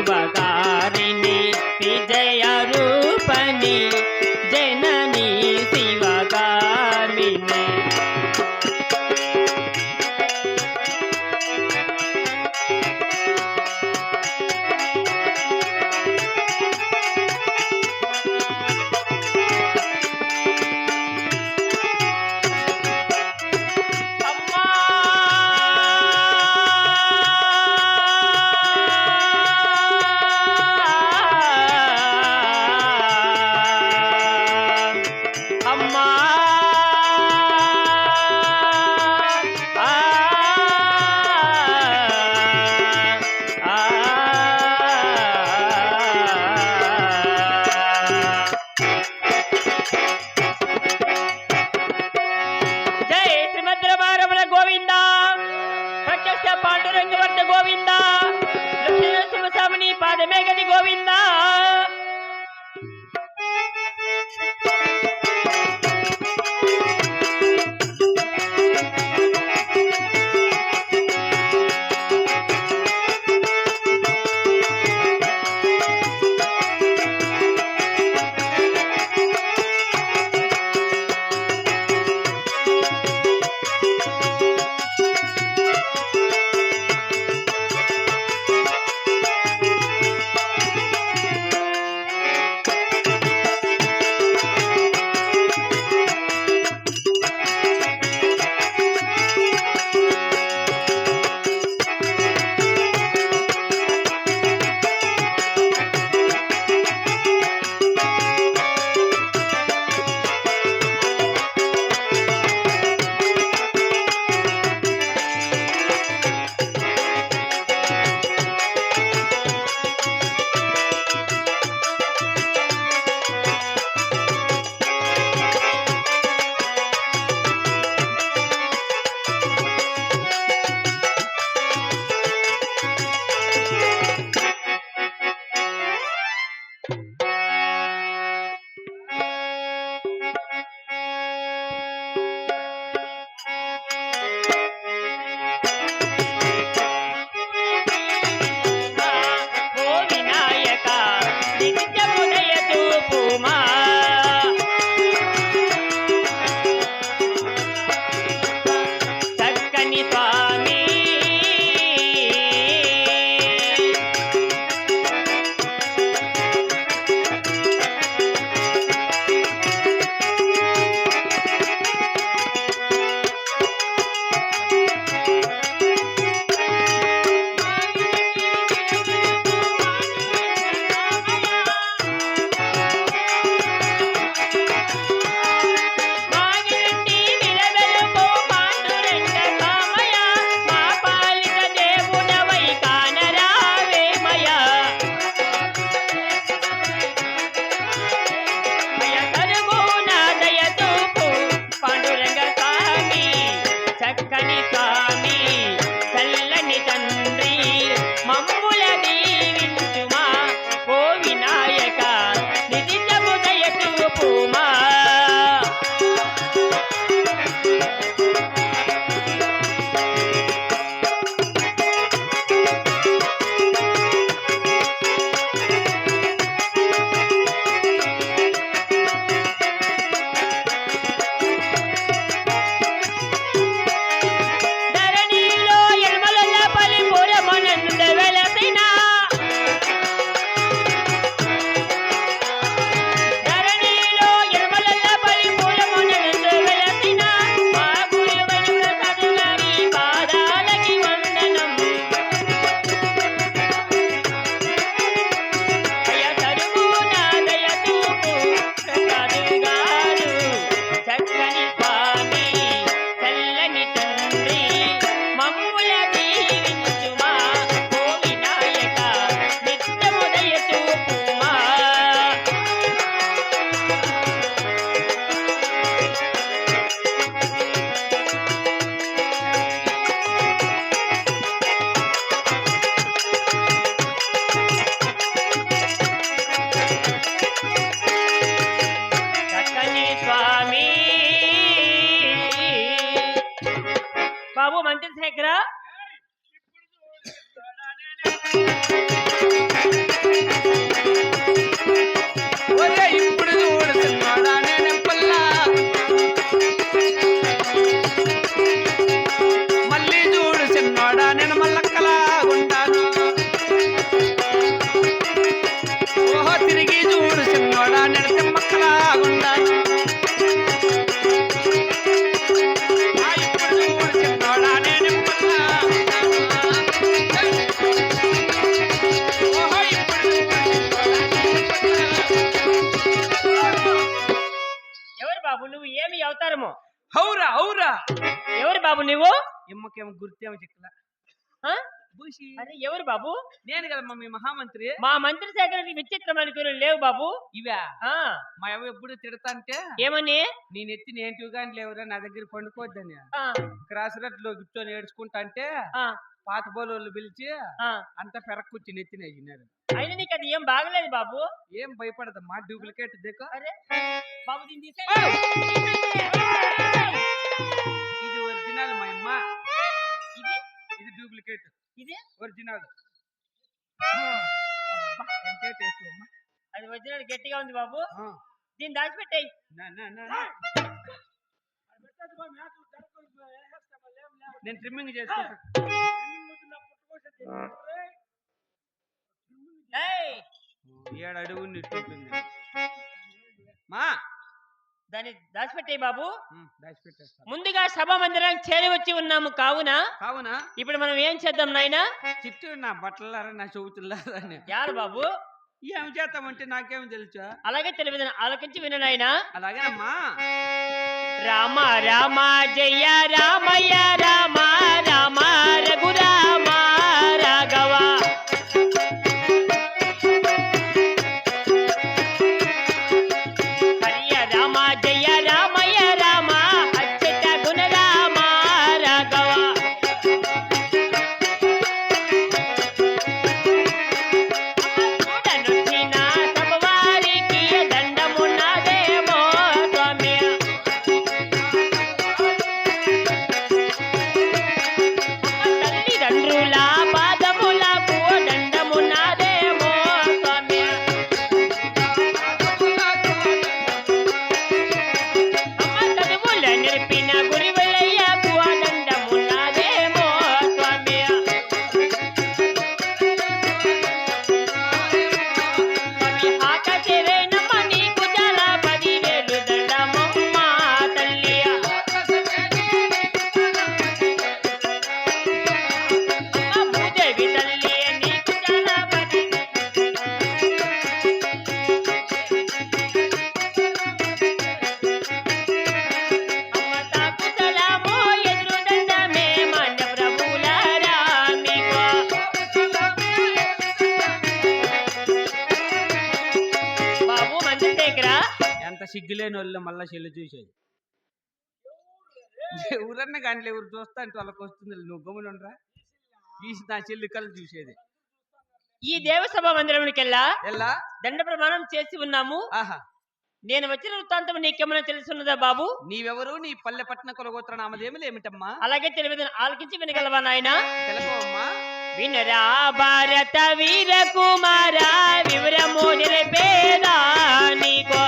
శుభకారిణి విజయ రూపణి జనని శివగామిని ಜಗದಿ ಗೋವಿಂದ బాబు మంత్రి శేఖర నువ్వు ఎమ్మకేమో గుర్తేమో చిక్కల. అరే ఎవరు బాబు? నేను కదమ్మా మీ మహామంత్రి. మా మంత్రి శేఖర విచిత్రమైన లేవు బాబు. ఇవా? మా అవ్వ ఎప్పుడు తిడతాంటే ఏమని? నేను ఎత్తి నేను కానీ లేవురా నా దగ్గర పండుకోవద్దని. క్రాస్ రట్లో కూర్చొని ఏడ్చుకుంటా అంటే పాత బోలోళ్ళు పిలిచి ఆ. అంత పెరక్కుచ్చి నెత్తిన వేసినారు అయినా నీకు అది ఏం బాగలేదు బాబు? ఏం భయపడదమ్మా డూప్లికేట్ దేకో. అరే బాబు. ఇది ఒరిజినల్ మా అమ్మ ఇది? ఇది డూప్లికేట్. ఇది? ఒరిజినల్. ఎంతే టేస్ట్ అమ్మా. అది ఒరిజినల్ గట్టిగా ఉంది బాబు. దీన్ని దాచిపెట్టాయి. నేను ట్రిమ్మింగ్ చేసుకుంటా. ఏడు అడుగు నిట్టుంటుంది. మా. దాన్ని దాచిపెట్టాయి బాబు. ముందుగా సభా మందిరానికి చేరి వచ్చి ఉన్నాము కావున. కావున? ఇప్పుడు మనం ఏం చేద్దాం నాయనా? చిట్టు నా బట్టలారా నా అని యారు బాబు? ఏం చేస్తామంటే నాకేం తెలుసా? అలాగే తెలివిన ఆలకించి విన నాయనా. అలాగేనమ్మా రామ రామ జయ రామయ్య రామ రామ రఘురామ సిగ్గులేని వాళ్ళు మళ్ళా చెల్లి చూసేది. ఎవరన్నా కానీ ఎవరు చూస్తా అంటే వాళ్ళకి వస్తుంది నువ్వు గమ్మునుండ్రా ఈ నా చెల్లి కళ్ళు చూసేది. ఈ దేవసభ మందిరంకెల్లా? ఎలా? దండ ప్రమాణం చేసి ఉన్నాము. ఆహా. నేను వచ్చిన వృత్తాంతం నీకేమైనా తెలుసున్నదా బాబు? నీవెవరు? నీ పల్లె పట్టణ కులగోత్ర నామదేములు ఏమిటమ్మా అలాగే తెలివిన ఆలకించి వినగలవా నాయన? వినరా భారత వీర కుమార వివరము నిరపేదా నీకో?